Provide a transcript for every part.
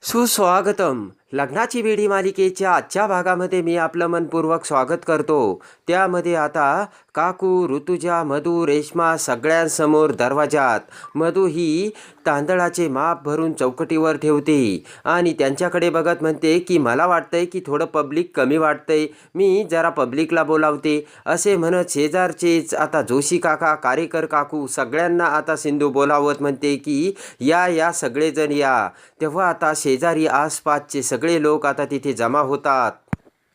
수소하거든. लग्नाची वेढी मालिकेच्या आजच्या भागामध्ये मी आपलं मनपूर्वक स्वागत करतो. त्यामध्ये आता काकू ऋतुजा मधू रेश्मा सगळ्यांसमोर दरवाजात मधू ही तांदळाचे माप भरून चौकटीवर ठेवते आणि त्यांच्याकडे बघत म्हणते की मला वाटतंय की थोडं पब्लिक कमी वाटतंय. मी जरा पब्लिकला बोलावते. असे म्हणत शेजारचेच आता जोशी काका कारेकर काकू सगळ्यांना आता सिंधू बोलावत म्हणते की या या सगळेजण या. तेव्हा आता शेजारी आसपासचे सगळे लोक आता तिथे जमा होतात.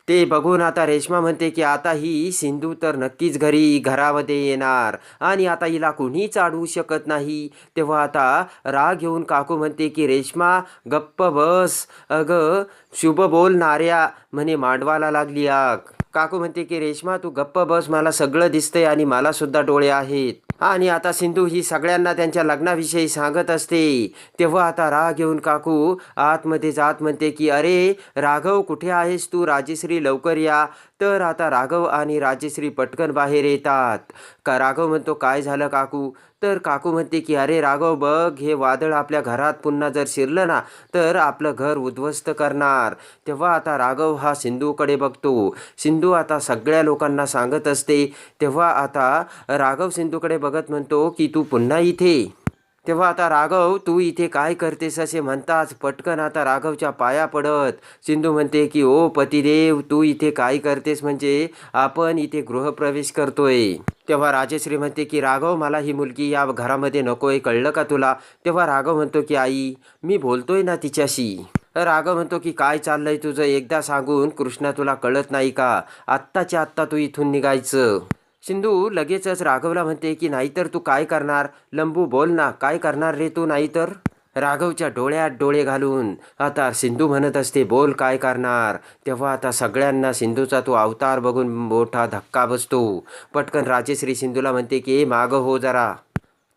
ते बघून आता रेश्मा म्हणते की आता ही सिंधू तर नक्कीच घरी घरामध्ये येणार. आणि आता हिला कुणीच अडवू शकत नाही. तेव्हा आता राग घेऊन काकू म्हणते की रेश्मा गप्प बस. अगं शुभ बोलणाऱ्या म्हणे मांडवाला लागली आग. काकू म्हणते की रेश्मा तू गप्प बस मला सगळं दिसतंय आणि मला सुद्धा डोळे आहेत. आणि आता सिंधू ही सगळ्यांना त्यांच्या लग्नाविषयी सांगत असते. तेव्हा आता राग घेऊन काकू आतमध्ये जात म्हणते की अरे राघव कुठे आहेस तू? राजेश्री लवकर या. तर आता राघव आणि राजेश्री पटकन बाहेर येतात. का राघव म्हणतो काय झालं काकू? तर काकू म्हणते की अरे राघव बघ हे वादळ आपल्या घरात पुन्हा जर शिरलं ना तर आपलं घर उद्ध्वस्त करणार. तेव्हा आता राघव हा सिंधूकडे बघतो. सिंधू आता सगळ्या लोकांना सांगत असते. तेव्हा आता राघव सिंधूकडे बघत म्हणतो की तू पुन्हा इथे तेव्हा आता राघव तू इथे काय करतेस असे म्हणताच पटकन आता राघवच्या पाया पडत. सिंधू म्हणते की ओ पतिदेव तू इथे काय करतेस म्हणजे आपण इथे गृहप्रवेश करतोय. तेव्हा राजेश्री म्हणते की राघव मला ही मुलगी या घरामध्ये नकोय कळलं का तुला? तेव्हा राघव म्हणतो की आई मी बोलतोय ना तिच्याशी. राघव म्हणतो की काय चाललंय तुझं? एकदा सांगून कृष्णा तुला कळत नाही का? आत्ताच्या आत्ता तू इथून निघायचं. सिंधू लगेचच राघवला म्हणते की नाहीतर तू काय करणार? लंबू बोल ना काय करणार रे तू नाहीतर? राघवच्या डोळ्यात डोळे घालून आता सिंधू म्हणत असते बोल काय करणार? तेव्हा आता सगळ्यांना सिंधूचा तो अवतार बघून मोठा धक्का बसतो. पटकन राजेश्री सिंधूला म्हणते की ए मागं हो जरा.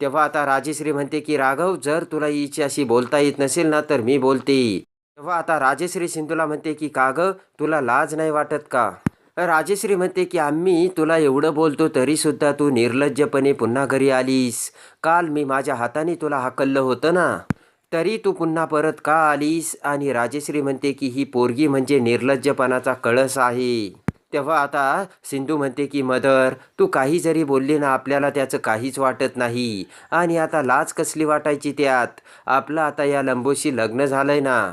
तेव्हा आता राजेश्री म्हणते की राघव जर तुला हिच्याशी बोलता येत नसेल ना तर मी बोलते. तेव्हा आता राजेश्री सिंधूला म्हणते की का गं तुला लाज नाही वाटत का? राजेश्री म्हणते की आम्ही तुला एवढं बोलतो तरीसुद्धा तू निर्लज्जपणे पुन्हा घरी आलीस. काल मी माझ्या हाताने तुला हाकललं होतं ना? तरी तू पुन्हा परत का आलीस? आणि राजेश्री म्हणते की ही पोरगी म्हणजे निर्लज्जपणाचा कळस आहे. तेव्हा आता सिंधू म्हणते की मदर तू काही जरी बोलली ना आपल्याला त्याचं काहीच वाटत नाही. आणि आता लाज कसली वाटायची त्यात? आपलं आता या लंबोशी लग्न झालंय ना.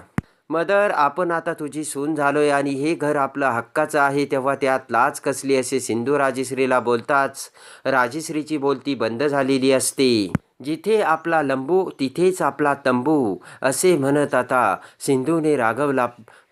मदर आपण आता तुझी सून झालोय आणि हे घर आपलं हक्काचं आहे तेव्हा त्यात लाच कसली असे सिंधू राजेश्रीला बोलताच राजेश्रीची बोलती बंद झालेली असते. जिथे आपला लंबू तिथेच आपला तंबू असे म्हणत आता सिंधूने राघवला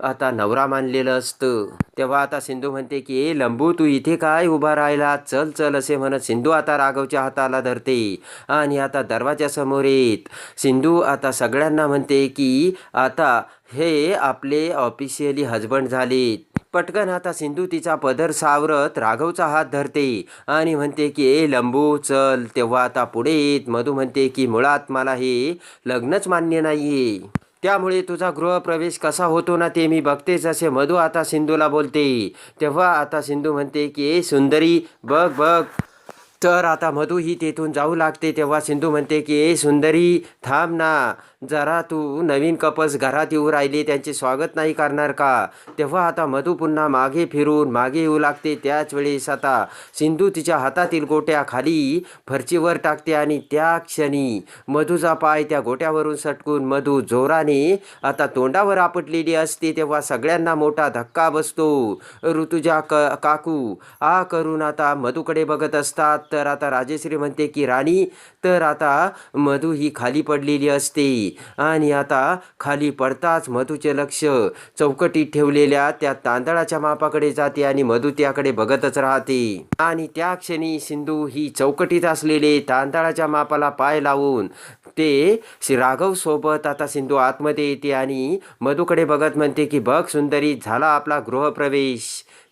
आता नवरा मानलेलं असतं. तेव्हा आता सिंधू म्हणते की ए लंबू तू इथे काय उभा राहिला? चल चल असे म्हणत सिंधू आता राघवच्या हाताला धरते. आणि आता दरवाजासमोर येत सिंधू आता सगळ्यांना म्हणते की आता हे आपले ऑफिशियली हजबंड झालेत. पटकन आता सिंधू तिचा पदर सावरत राघवचा हात धरते आणि म्हणते की ए लंबू चल तेव्हा आता पुढे येत. मधू म्हणते की मुळात मला हे लग्नच मान्य नाही त्यामुळे तुझा गृहप्रवेश कसा होतो ना ते मी बघतेच. असे मधू आता सिंधूला बोलते. तेव्हा आता सिंधू म्हणते की ए सुंदरी बघ बघ. तर आता मधू ही तेथून जाऊ लागते. तेव्हा सिंधू म्हणते की ए सुंदरी थांब ना. जरा तू नवीन कपस घरात येऊ राहिले त्यांचे स्वागत नाही करणार का? तेव्हा आता मधू पुन्हा मागे फिरून मागे येऊ लागते त्याच वेळेस आता सिंधू तिच्या हातातील गोट्या खाली फरचीवर टाकते आणि त्या क्षणी मधूचा पाय त्या गोट्यावरून सटकून मधू जोराने आता तोंडावर आपटलेली असते तेव्हा सगळ्यांना मोठा धक्का बसतो. ऋतुजा क काकू आ करून आता मधूकडे बघत असतात. तर आता राजेश्री म्हणते की राणी तर आता मधू ही खाली पडलेली असते. आणि आता खाली पडताच मधूचे लक्ष. चौकटीत ठेवलेल्या त्या तांदळाच्या मापाकडे जाते आणि मधू त्याकडे बघतच राहते. आणि त्या क्षणी सिंधू ही चौकटीत असलेले तांदळाच्या मापाला पाय लावून ते श्री राघव सोबत आता सिंधू आतमध्ये येते आणि मधूकडे बघत म्हणते की बघ सुंदरी झाला आपला गृहप्रवेश.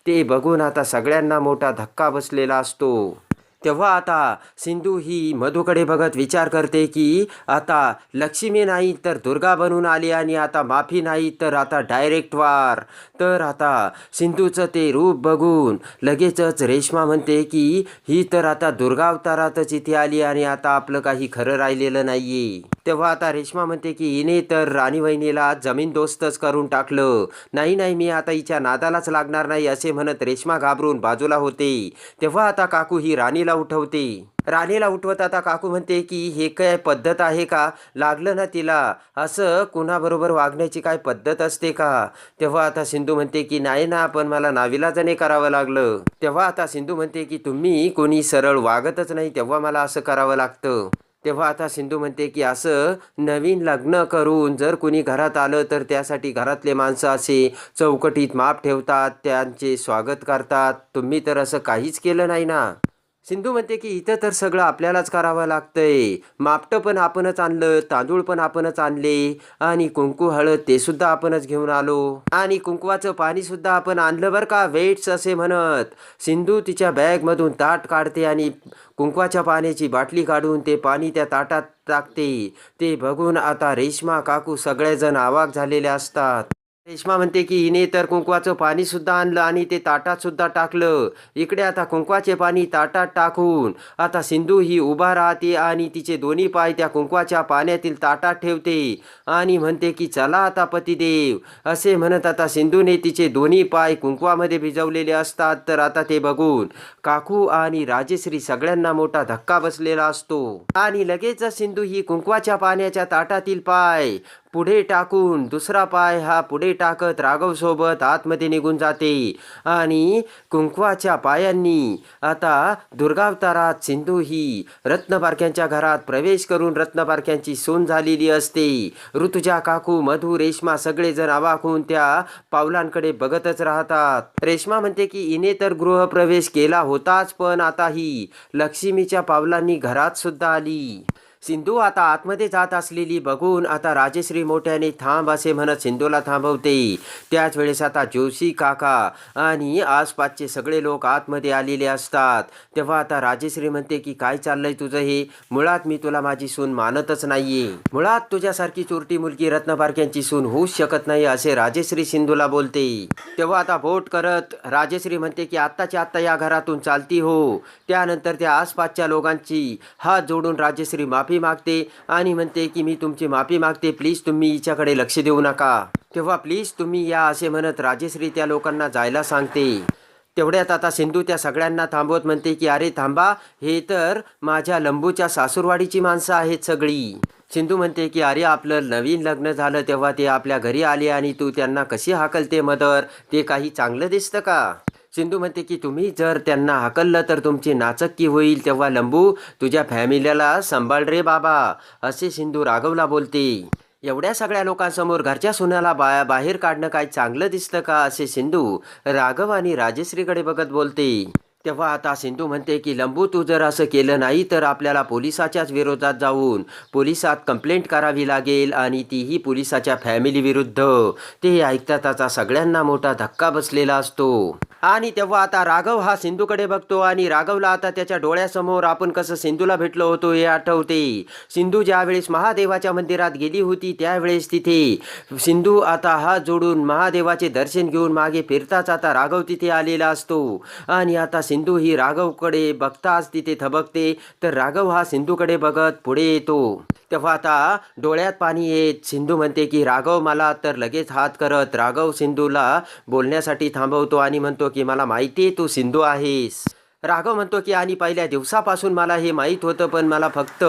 ते बघून आता सगळ्यांना मोठा धक्का बसलेला असतो. तेव्हा आता सिंधू ही मधूकडे बघत विचार करते की आता लक्ष्मी नाही तर दुर्गा बनून आली आणि आता माफी नाही तर आता डायरेक्ट वार. तर आता सिंधूचं ते रूप बघून लगेचच रेश्मा म्हणते की ही तर आता दुर्गा अवतारातच इथे आली आणि आता आपलं काही खरं राहिलेलं नाहीये. तेव्हा आता रेश्मा म्हणते की हिने तर राणी वहिनीला जमीन दोस्तच करून टाकलं. नाही नाही मी आता हिच्या नादालाच लागणार नाही असे म्हणत रेश्मा घाबरून बाजूला होते. तेव्हा आता काकू ही राणीला उठवते. राणीला उठवत आता काकू म्हणते की हे काय पद्धत आहे का? लागलं ना तिला? असं कुणाबरोबर वागण्याची काय पद्धत असते का? तेव्हा आता सिंधू म्हणते की नाही ना पण मला नाविलाजाने करावं लागलं. तेव्हा आता सिंधू म्हणते की तुम्ही कोणी सरळ वागतच नाही तेव्हा मला असं करावं लागतं. तेव्हा आता सिंधू म्हणते की असं नवीन लग्न करून जर कुणी घरात आलं तर त्यासाठी घरातले माणसं असे चौकटीत माप ठेवतात त्यांचे स्वागत करतात. तुम्ही तर असं काहीच केलं नाही ना. सिंधू म्हणते की इथं तर सगळं आपल्यालाच करावं लागतंय. मापटं पण आपणच आणलं तांदूळ पण आपणच आणले आणि कुंकू हळद ते सुद्धा आपणच घेऊन आलो. आणि कुंकवाचं पाणी सुद्धा आपण आणलं बरं का वेट्स असे म्हणत. सिंधू तिच्या बॅगमधून ताट काढते आणि कुंकवाच्या पाण्याची बाटली काढून ते पाणी त्या ताटात टाकते. ते बघून आता रेश्मा काकू सगळेजण आवाक झालेले असतात. रेश्मा म्हणते की हिने तर कुंकवाचं पाणी सुद्धा आणलं आणि ते ताटात सुद्धा टाकलं. इकडे आता कुंकवाचे पाणी ताटात टाकून आता सिंधू ही उभा राहते आणि तिचे दोन्ही पाय त्या कुंकवाच्या पाण्यातील ताटात ठेवते. आणि म्हणते की चला आता पतिदेव. असे म्हणत आता सिंधूने तिचे दोन्ही पाय कुंकवामध्ये भिजवलेले असतात. तर आता ते बघून काकू आणि राजेश्री सगळ्यांना मोठा धक्का बसलेला असतो. आणि लगेच सिंधू ही कुंकवाच्या पाण्याच्या ताटातील पाय पुढे टाकून दुसरा पाय हा पुढे टाकत राघवसोबत आतमध्ये निघून जाते. आणि कुंकवाच्या पायांनी आता दुर्गावतारात सिंधू ही रत्नपारख्यांच्या घरात प्रवेश करून रत्नपारख्यांची सोन झालेली असते. ऋतुजा काकू मधू रेश्मा सगळेजण आवाकून त्या पावलांकडे बघतच राहतात. रेश्मा म्हणते की इने तर गृहप्रवेश केला होताच पण आता ही लक्ष्मीच्या पावलांनी घरात सुद्धा आली. सिंधू आता आतमध्ये जात असलेली बघून आता राजेश्री मोठ्याने थांब असे म्हणत सिंधूला थांबवते. त्याच वेळेस आता जोशी काका आणि आसपासचे सगळे लोक आतमध्ये आलेले असतात. तेव्हा आता राजेश्री म्हणते की काय चाललंय तुझं हे? मुळात मी तुला माझी सून मानतच नाहीये. मुळात तुझ्यासारखी चोरटी मुलगी रत्नबारक्यांची सून होऊच शकत नाही असे राजेश्री सिंधूला बोलते. तेव्हा आता बोट करत राजेश्री म्हणते की आत्ताच्या आत्ता या घरातून चालती हो. त्यानंतर त्या आसपासच्या लोकांची हात जोडून राजेश्री माफी माफी मागते आणि म्हणते की मी तुमची माफी मागते. प्लीज तुम्ही हिच्याकडे लक्ष देऊ नका. तेव्हा प्लीज तुम्ही या असे म्हणत राजेश्री त्या लोकांना जायला सांगते. तेवढ्यात आता सिंधू त्या सगळ्यांना थांबवत म्हणते की अरे थांबा हे तर माझ्या लंबूच्या सासूरवाडीची माणसं आहेत सगळी. सिंधू म्हणते की अरे आपलं नवीन लग्न झालं तेव्हा ते आपल्या घरी आले आणि तू त्यांना कशी हाकलते मदर? ते काही चांगलं दिसतं का? सिंधू म्हणते की तुम्ही जर त्यांना हाकललं तर तुमची नाचक्की होईल तेव्हा लंबू तुझ्या फॅमिलीला सांभाळ रे बाबा असे सिंधू राघवला बोलते. एवढ्या सगळ्या लोकांसमोर घरच्या सुनाला बा बाहेर काढणं काय चांगलं दिसतं का? असे सिंधू राघव आणि राजेश्रीकडे बघत बोलते. तेव्हा आता सिंधू म्हणते की लंबू तू जर असं केलं नाही तर आपल्याला पोलिसाच्याच विरोधात जाऊन पोलिसात कंप्लेंट करावी लागेल आणि तीही पोलिसाच्या फॅमिली विरुद्ध. ते ऐकता त्याचा सगळ्यांना मोठा धक्का बसलेला असतो. आणि तेव्हा आता राघव हा सिंधूकडे बघतो आणि राघवला आता त्याच्या डोळ्यासमोर आपण कसं सिंधूला भेटलो होतो हे आठवते. सिंधू ज्यावेळेस महादेवाच्या मंदिरात गेली होती त्यावेळेस तिथे सिंधू आता हात जोडून महादेवाचे दर्शन घेऊन मागे फिरताच आता राघव तिथे आलेला असतो. आणि आता सिंधू ही राघवकडे बघताच तिथे थबकते. तर राघव हा सिंधूकडे बघत पुढे येतो. तेव्हा आता डोळ्यात पाणी येत. सिंधू म्हणते की राघव मला तर लगेच हात करत. राघव सिंधूला बोलण्यासाठी थांबवतो आणि म्हणतो की मला माहिती आहे तू सिंधू आहेस. राघव म्हणतो की आणि पहिल्या दिवसापासून मला हे माहीत होतं पण मला फक्त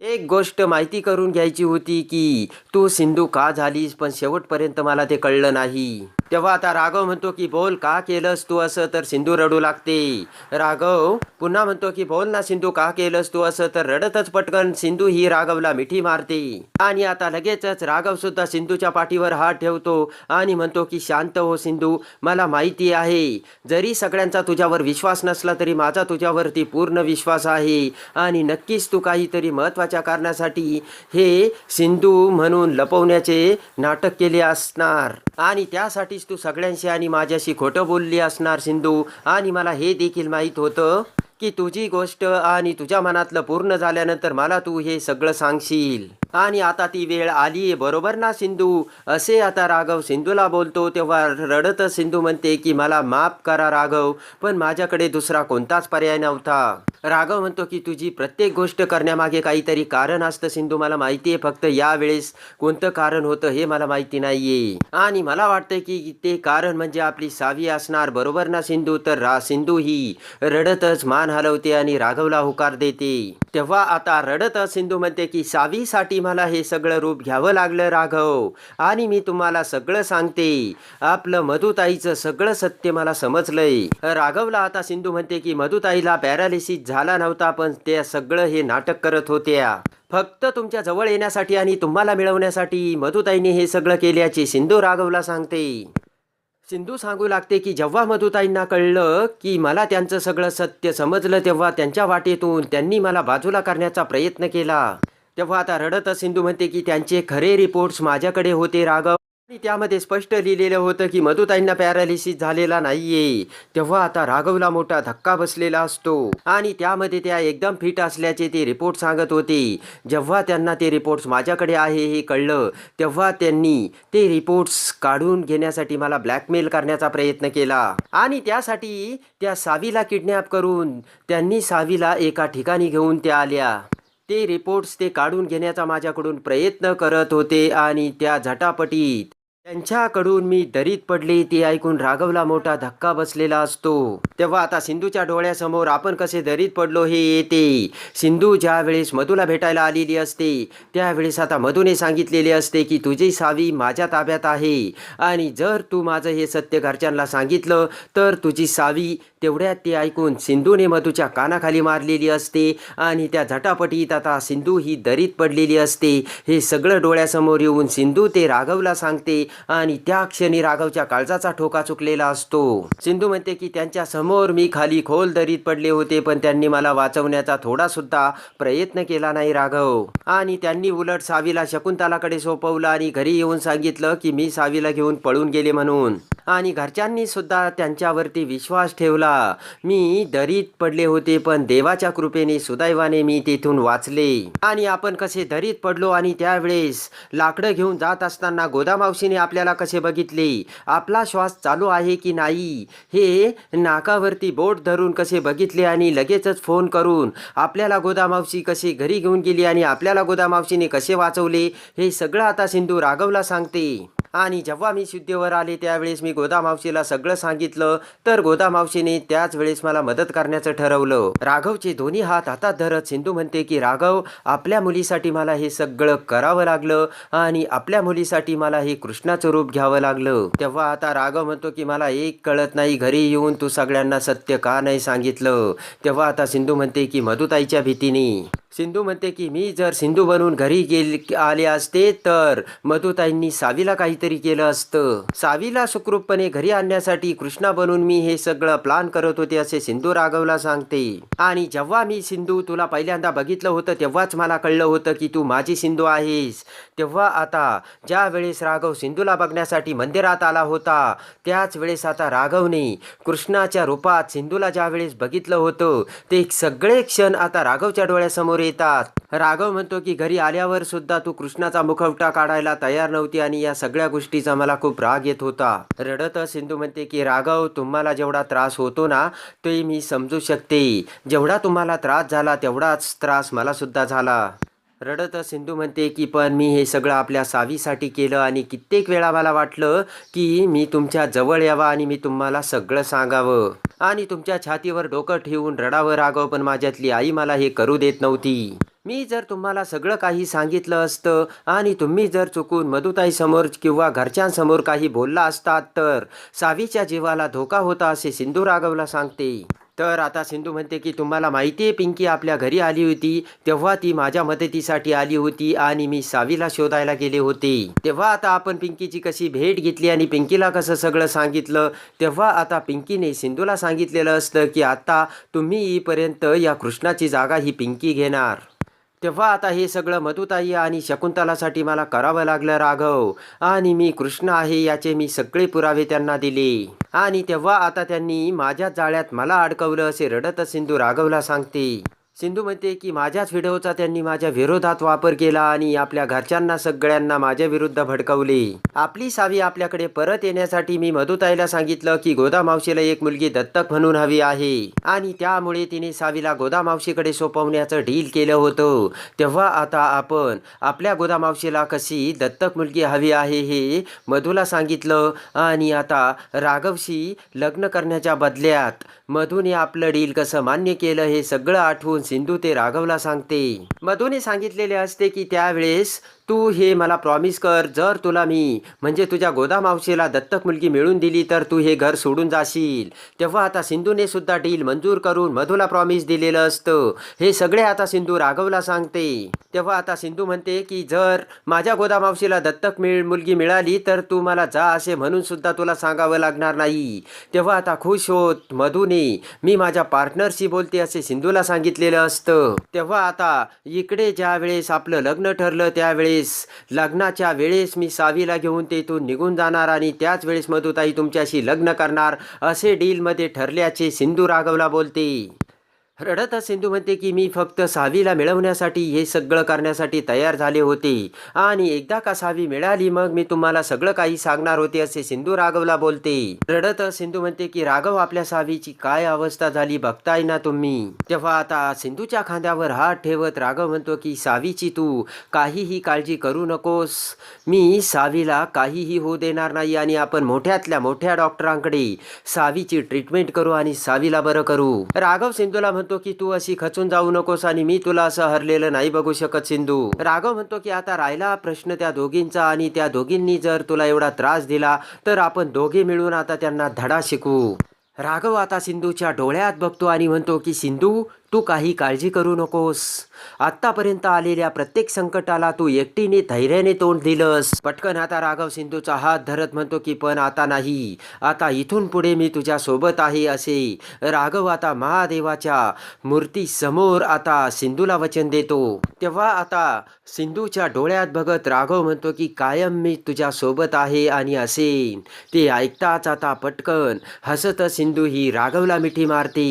एक गोष्ट माहिती करून घ्यायची होती की तू सिंधू का झालीस? पण शेवटपर्यंत मला ते कळलं नाही. तेव्हा आता राघव म्हणतो की बोल का केलंस तू असं? तर सिंधू रडू लागते. राघव पुन्हा म्हणतो की बोल ना सिंधू का केलंस तू असं? तर रडतच पटकन. सिंधू ही राघवला मिठी मारते. आणि आता लगेचच राघव सुद्धा सिंधूच्या पाठीवर हात ठेवतो आणि म्हणतो की शांत हो सिंधू मला माहिती आहे. जरी सगळ्यांचा तुझ्यावर विश्वास नसला तरी माझा तुझ्यावरती पूर्ण विश्वास आहे. आणि नक्कीच तू काहीतरी महत्त्वाच्या कारणासाठी हे सिंधू म्हणून लपवण्याचे नाटक केले असणार. आणि त्यासाठी त्यासाठीच तू सगळ्यांशी आणि माझ्याशी खोटं बोलली असणार सिंधू. आणि मला हे देखील माहीत होतं की तुझी गोष्ट आणि तुझ्या मनातलं पूर्ण झाल्यानंतर मला तू हे सगळं सांगशील. आणि आता ती वेळ आली बरोबर ना सिंधू? असे आता राघव सिंधूला बोलतो तेव्हा रडत सिंधू म्हणते की मला माफ करा राघव पण माझ्याकडे दुसरा कोणताच पर्याय नव्हता. राघव म्हणतो की तुझी प्रत्येक गोष्ट करण्यामागे काहीतरी कारण असतं सिंधू मला माहिती आहे फक्त यावेळेस कोणतं कारण होतं हे मला माहिती नाहीये. आणि मला वाटतं की ते कारण म्हणजे आपली सावी असणार बरोबर ना सिंधू? तर रा सिंधू ही रडतच मान हलवते आणि राघवला होकार देते. तेव्हा आता रडत सिंधू म्हणते की सावीसाठी मला हे सगळं रूप घ्यावं लागलं राघव. आणि मी तुम्हाला सगळं सांगते. आपलं मधुताईचं सगळं सत्य मला समजलंय. राघवला आता सिंधू म्हणते की मधुताईला पॅरालिसिस झाला नव्हता पण ते सगळं हे नाटक करत होत्या. फक्त तुमच्या जवळ येण्यासाठी आणि तुम्हाला मिळवण्यासाठी मधुताईने हे सगळं केल्याचे सिंधू राघवला सांगते. सिंधू सांगू लागते की जेव्हा मधुताईंना कळलं की मला त्यांचं सगळं सत्य समजलं तेव्हा त्यांच्या वाटेतून त्यांनी मला बाजूला करण्याचा प्रयत्न केला. तेव्हा आता रडतच सिंधू म्हणते की त्यांचे खरे रिपोर्ट्स माझ्याकडे होते राघव. आणि त्यामध्ये स्पष्ट लिहिलेलं होतं की मधुताईंना पॅरालिसिस झालेला नाहीये. तेव्हा आता राघवला मोठा धक्का बसलेला असतो. आणि त्यामध्ये त्या एकदम फिट असल्याचे ते रिपोर्ट सांगत होते. जेव्हा त्यांना ते रिपोर्ट्स माझ्याकडे आहे हे कळलं तेव्हा त्यांनी ते रिपोर्ट्स काढून घेण्यासाठी मला ब्लॅकमेल करण्याचा प्रयत्न केला. आणि त्यासाठी त्या सावीला किडनॅप करून त्यांनी सावीला एका ठिकाणी घेऊन त्या आल्या. ते रिपोर्ट्स ते काढून घेण्याचा माझ्याकडून प्रयत्न करत होते आणि त्या झटापटीत त्यांच्याकडून मी दरीत पडले ते ऐकून राघवला मोठा धक्का बसलेला असतो. तेव्हा आता सिंधूच्या डोळ्यासमोर आपण कसे दरीत पडलो हे येते. सिंधू ज्या वेळेस मधूला भेटायला आलेली असते त्यावेळेस आता मधूने सांगितलेले असते की तुझी सावी माझ्या ताब्यात आहे. आणि जर तू माझं हे सत्य घरच्यांना सांगितलं तर तुझी सावी तेवढ्यात ते ऐकून सिंधूने मधूच्या कानाखाली मारलेली असते आणि त्या झटापटीत आता सिंधू ही दरीत पडलेली असते. हे सगळं डोळ्यासमोर येऊन सिंधू ते राघवला सांगते आणि त्या क्षणी राघवच्या काळजाचा ठोका चुकलेला असतो. सिंधू म्हणते की त्यांच्यासमोर मी खाली खोल दरीत पडले होते पण त्यांनी मला वाचवण्याचा थोडा सुद्धा प्रयत्न केला नाही राघव. आणि त्यांनी उलट सावीला शकुंतलाकडे सोपवलं आणि घरी येऊन सांगितलं की मी सावीला घेऊन पळून गेले म्हणून. आणि घरच्यांनी सुद्धा त्यांच्यावरती विश्वास ठेवला. मी दरीत पडले होते पण देवाच्या कृपेने सुदैवाने मी तेथून वाचले. आणि आपण कसे दरीत पडलो आणि त्यावेळेस लाकडं घेऊन जात असताना गोदामावशीने आपल्याला कसे बघितले? आपला श्वास चालू आहे की नाही? हे नाकावरती बोट धरून कसे बघितले आणि लगेचच फोन करून आपल्याला गोदामावशी कशी घरी घेऊन गेली आणि आपल्याला गोदामावशीने कसे वाचवले? हे सगळं आता सिंधू राघवला सांगते. आणि जेव्हा मी शुद्धीवर आले त्यावेळेस मी गोदामावशीला सगळं सांगितलं. तर गोदामावशीने त्याच वेळेस मला मदत करण्याचं ठरवलं. राघवचे दोन्ही हात हातात धरत सिंधू म्हणते की राघव आपल्या मुलीसाठी मला हे सगळं करावं लागलं आणि आपल्या मुलीसाठी मला हे कृष्णाचं रूप घ्यावं लागलं. तेव्हा आता राघव म्हणतो की मला एक कळत नाही घरी येऊन तू सगळ्यांना सत्य का नाही सांगितलं? तेव्हा आता सिंधू म्हणते की मधुताईच्या भीतीने. सिंधू म्हणते की मी जर सिंधू बनून घरी गेले आले असते तर मधुताईंनी सावीला काही काहीतरी केलं असतं. सावीला सुखरूपपणे घरी आणण्यासाठी कृष्णा बनून मी हे सगळं प्लान करत होते असे सिंधू राघवला सांगते. आणि जेव्हा मी सिंधू तुला पहिल्यांदा बघितलं होतं तेव्हाच मला कळलं होतं की तू माझी सिंधू आहेस. तेव्हा आता ज्या वेळेस राघव सिंधूला बघण्यासाठी मंदिरात आला होता त्याच वेळेस आता राघवने कृष्णाच्या रूपात सिंधूला ज्या वेळेस बघितलं होतं ते सगळे क्षण आता राघवच्या डोळ्यासमोर येतात. राघव म्हणतो की घरी आल्यावर सुद्धा तू कृष्णाचा मुखवटा काढायला तयार नव्हती आणि या सगळ्या गोष्टीचा मला खूप राग येत होता. रडत सिंधू म्हणते की राघव तुम्हाला जेवढा त्रास होतो ना ते मी समजू शकते. जेवढा तुम्हाला त्रास झाला तेवढाच त्रास मला सुद्धा झाला. रडत सिंधू म्हणते की पण मी हे सगळं आपल्या सावीसाठी केलं आणि कित्येक वेळा मला वाटलं की मी तुमच्या जवळ यावा आणि मी तुम्हाला सगळं सांगावं. आणि तुमच्या छातीवर डोकं ठेवून रडावं रागावं पण माझ्यातली आई मला हे करू देत नव्हती. मी जर तुम्हाला सगळं काही सांगितलं असतं आणि तुम्ही जर चुकून मधुताईसमोर किंवा घरच्यांसमोर काही बोलला असतात तर सावीच्या जीवाला धोका होता असे सिंधू राघवला सांगते. तर आता सिंधू म्हणते की तुम्हाला माहिती आहे पिंकी आपल्या घरी आली होती. तेव्हा ती माझ्या मदतीसाठी आली होती आणि मी सावीला शोधायला गेले होते. तेव्हा आता आपण पिंकीची कशी भेट घेतली आणि पिंकीला कसं सगळं सांगितलं? तेव्हा आता पिंकीने सिंधूला सांगितलेलं असतं की आता तुम्ही येईपर्यंत या कृष्णाची जागा ही पिंकी घेणार. तेव्हा आता हे सगळं मधुताई आणि शकुंतलासाठी मला करावं लागलं राघव. आणि मी कृष्ण आहे याचे मी सगळे पुरावे त्यांना दिले. आणि तेव्हा आता त्यांनी माझ्या जाळ्यात मला अडकवलं असे रडत सिंधू राघवला सांगते. सिंधू म्हणते की माझ्याच व्हिडिओचा त्यांनी माझ्या विरोधात वापर केला आणि आपल्या घरच्यांना सगळ्यांना माझ्या विरुद्ध भडकवले. आपली सावी आपल्याकडे परत येण्यासाठी मी मधुताईला सांगितलं की गोदा मावशीला एक मुलगी दत्तक म्हणून हवी आहे. आणि त्यामुळे तिने सावीला गोदा मावशीकडे सोपवण्याचं डील केलं होतं. तेव्हा आता आपण आपल्या गोदा मावशीला कशी दत्तक मुलगी हवी आहे हे मधूला सांगितलं. आणि आता राघवशी लग्न करण्याच्या बदल्यात मधूने आपलं डील कसं मान्य केलं हे सगळं आठवून सिंधू ते राघवला सांगते. मधूने सांगितलेले असते की त्यावेळेस तू हे मला प्रॉमिस कर जर तुला मी म्हणजे तुझ्या गोदा मावशीला दत्तक मुलगी मिळून दिली तर तू हे घर सोडून जाशील. तेव्हा आता सिंधूने सुद्धा डील मंजूर करून मधूला प्रॉमिस दिलेलं असतं. हे सगळे आता सिंधू राघवला सांगते. तेव्हा आता सिंधू म्हणते की जर माझ्या गोदा मावशीला दत्तक मिळ मुलगी मिळाली तर तू मला जा असे म्हणून सुद्धा तुला सांगावं लागणार नाही. तेव्हा आता खुश होत मधूने मी माझ्या पार्टनरशी बोलते असे सिंधूला सांगितलेलं असतं. तेव्हा आता इकडे ज्या वेळेस आपलं लग्न ठरलं त्यावेळेस लग्नाच्या वेळेस मी सावीला घेऊन तेथून निघून जाणार आणि त्याच वेळेस मधुताई तुमच्याशी लग्न करणार असे डीलमध्ये ठरल्याचे सिंधू राघवला बोलते. रडत सिंधू म्हणते की मी फक्त सावीला मिळवण्यासाठी हे सगळं करण्यासाठी तयार झाले होते. आणि एकदा का सहावी मिळाली मग मी तुम्हाला सगळं काही सांगणार होते असे सिंधू राघवला बोलते. रडत सिंधू म्हणते की राघव आपल्या सावीची काय अवस्था झाली बघताय ना तुम्ही? तेव्हा आता सिंधूच्या खांद्यावर हात ठेवत राघव म्हणतो की सावीची तू काहीही काळजी करू नकोस. मी सावीला काहीही होऊ देणार नाही आणि आपण मोठ्यातल्या मोठ्या डॉक्टरांकडे सावीची ट्रीटमेंट करू आणि सावीला बरं करू. राघव सिंधूला म्हणतो म्हणतो की तू अशी खचून जाऊ नकोस आणि मी तुला असं हरलेलं नाही बघू शकत सिंधू. राघव म्हणतो की आता राहिला प्रश्न त्या दोघींचा आणि त्या दोघींनी जर तुला एवढा त्रास दिला तर आपण दोघे मिळून आता त्यांना धडा शिकू. राघव आता सिंधूच्या डोळ्यात बघतो आणि म्हणतो की सिंधू तू काही काळजी करू नकोस. आत्तापर्यंत आलेल्या प्रत्येक संकटाला तू एकटीने धैर्याने तोंड दिलंस. पटकन आता राघव सिंधूचा हात धरत म्हणतो की पण आता नाही. आता इथून पुढे मी तुझ्या सोबत आहे असे. राघव आता महादेवाच्या मूर्ती समोर आता सिंधूला वचन देतो. तेव्हा आता सिंधूच्या डोळ्यात बघत राघव म्हणतो की कायम मी तुझ्या सोबत आहे आणि असेन ते ऐकताच आता पटकन हसत सिंधू ही राघवला मिठी मारते.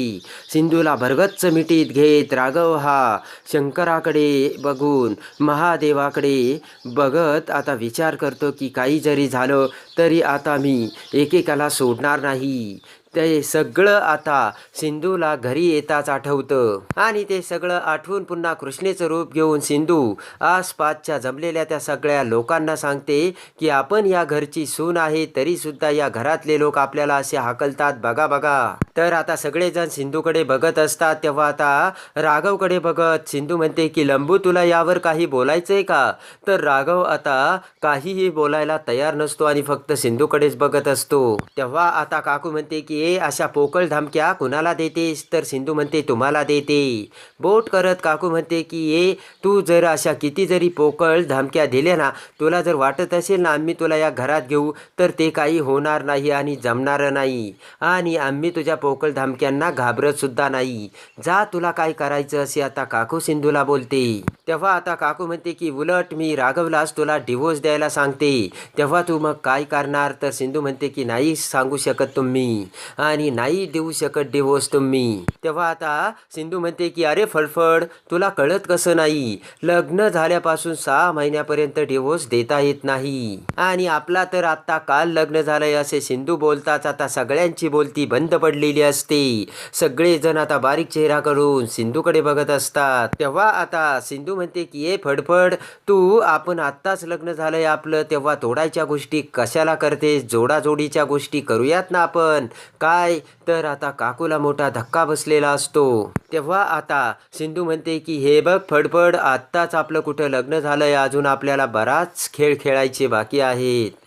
सिंधूला भरगच्च स्थितीत घेत राघव हा शंकराकडे बघून महादेवाकडे बघत आता विचार करतो की काही जरी झालं तरी आता मी एकेकाला सोडणार नाही. ते सगळं आता सिंधूला घरी येताच आठवतं. आणि ते सगळं आठवून पुन्हा कृष्णेचं रूप घेऊन सिंधू आसपासच्या जमलेल्या त्या सगळ्या लोकांना सांगते की आपण या घरची सून आहे तरी सुद्धा या घरातले लोक आपल्याला असे हाकलतात. बघा बघा. तर आता सगळेजण सिंधूकडे बघत असतात. तेव्हा आता राघवकडे बघत सिंधू म्हणते की लंबू तुला यावर काही बोलायचंय का? तर राघव आता काहीही बोलायला तयार नसतो आणि फक्त सिंधूकडेच बघत असतो. तेव्हा आता काकू म्हणते की ए अशा पोकळ धमक्या कुणाला देतेस? तर सिंधू म्हणते तुम्हाला देते. बोट करत काकू म्हणते की ए तू जर अशा किती जरी पोकळ धमक्या दिल्या ना तुला जर वाटत असेल ना आम्ही तुला या घरात घेऊ तर ते काही होणार नाही आणि जमणार नाही. आणि आम्ही तुझ्या पोकळ धमक्यांना घाबरत सुद्धा नाही. जा तुला काय करायचं असे आता काकू सिंधूला बोलते. तेव्हा आता काकू म्हणते की उलट मी राघवलाच तुला डिवोर्स द्यायला सांगते. तेव्हा तू मग काय करणार? तर सिंधू म्हणते की नाही सांगू शकत तुम्ही. आणि नाही देऊ शकत डिवोर्स तुम्ही. तेव्हा आता सिंधू म्हणते की अरे फडफड तुला कळत कसं नाही? लग्न झाल्यापासून सहा महिन्यापर्यंत डिवोर्स देता येत नाही. आणि आपला तर आता काल लग्न झालंय असे सिंधू बोलताच आता सगळ्यांची बोलती बंद पडलेली असते. सगळेजण आता बारीक चेहरा करून सिंधूकडे बघत असतात. तेव्हा आता सिंधू म्हणते की ए फडफड तू आपण आत्ताच लग्न झालंय आपलं तेव्हा तोडायच्या गोष्टी कशाला करतेस? जोडाजोडीच्या गोष्टी करूयात ना आपण. काय? तर आता काकूला मोठा धक्का बसलेला असतो. तेव्हा आता सिंधू म्हणते की हे बघ फडफड आत्ताच आपलं कुठं लग्न झालंय अजून आपल्याला बराच खेळ खेळायचे बाकी आहेत.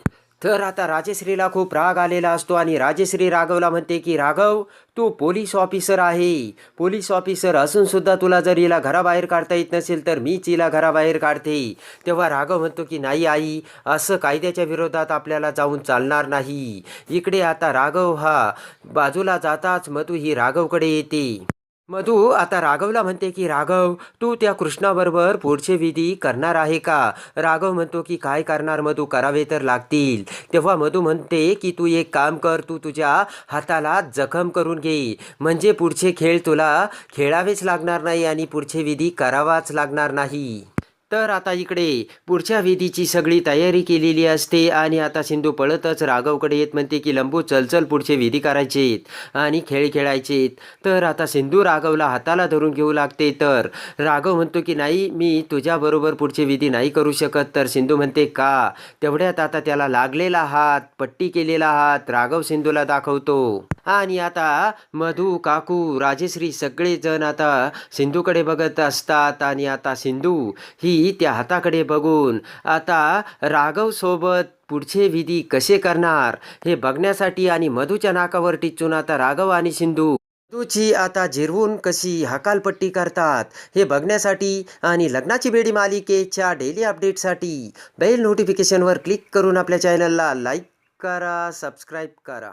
तर आता राजश्रीला खूप राग आलेला असतो आणि राजश्री राघवला म्हणते की राघव तू पोलीस ऑफिसर आहे. पोलीस ऑफिसर असून सुद्धा तुला जर हिला घराबाहेर काढता येत नसेल तर मीच हिला घराबाहेर काढते. तेव्हा राघव म्हणतो की नाही आई असं कायद्याच्या विरोधात आपल्याला जाऊन चालणार नाही. इकडे आता राघव हा बाजूला जाताच मधू ही राघवकडे येते. मधू आता राघवला म्हणते की राघव तू त्या कृष्णाबरोबर पुढचे विधी करणार आहे का? राघव म्हणतो की काय करणार मधू? करावे तर लागतील. तेव्हा मधू म्हणते की तू एक काम कर तू तुझ्या हाताला जखम करून घे. म्हणजे पुढचे खेळ तुला खेळावेच लागणार नाही आणि पुढचे विधी करावाच लागणार नाही. तर आता इकडे पुढच्या विधीची सगळी तयारी केलेली असते आणि आता सिंधू पळतच राघवकडे येत म्हणते की लंबू चलचल पुढचे विधी करायचेत आणि खेळ खेळायचेत. तर आता सिंधू राघवला हाताला धरून घेऊ लागते. तर राघव म्हणतो की नाही मी तुझ्याबरोबर पुढचे विधी नाही करू शकत. तर सिंधू म्हणते का? तेवढ्यात आता त्याला लागलेला हात पट्टी केलेला हात राघव सिंधूला दाखवतो. आणि आता मधू काकू राजेश्री सगळेजण आता सिंधूकडे बघत असतात आणि आता सिंधू ही त्या हाताकडे बघून आता राघवसोबत पुढचे विधी कसे करणार? हे बघण्यासाठी आणि मधूच्या नाकावर टिचून आता राघव आणि सिंधू. मधूची आता जिरवून कशी हकालपट्टी करतात? हे बघण्यासाठी आणि लग्नाची बेडी मालिकेच्या डेली अपडेटसाठी बेल नोटिफिकेशनवर क्लिक करून आपल्या चॅनलला लाईक करा सबस्क्राईब करा.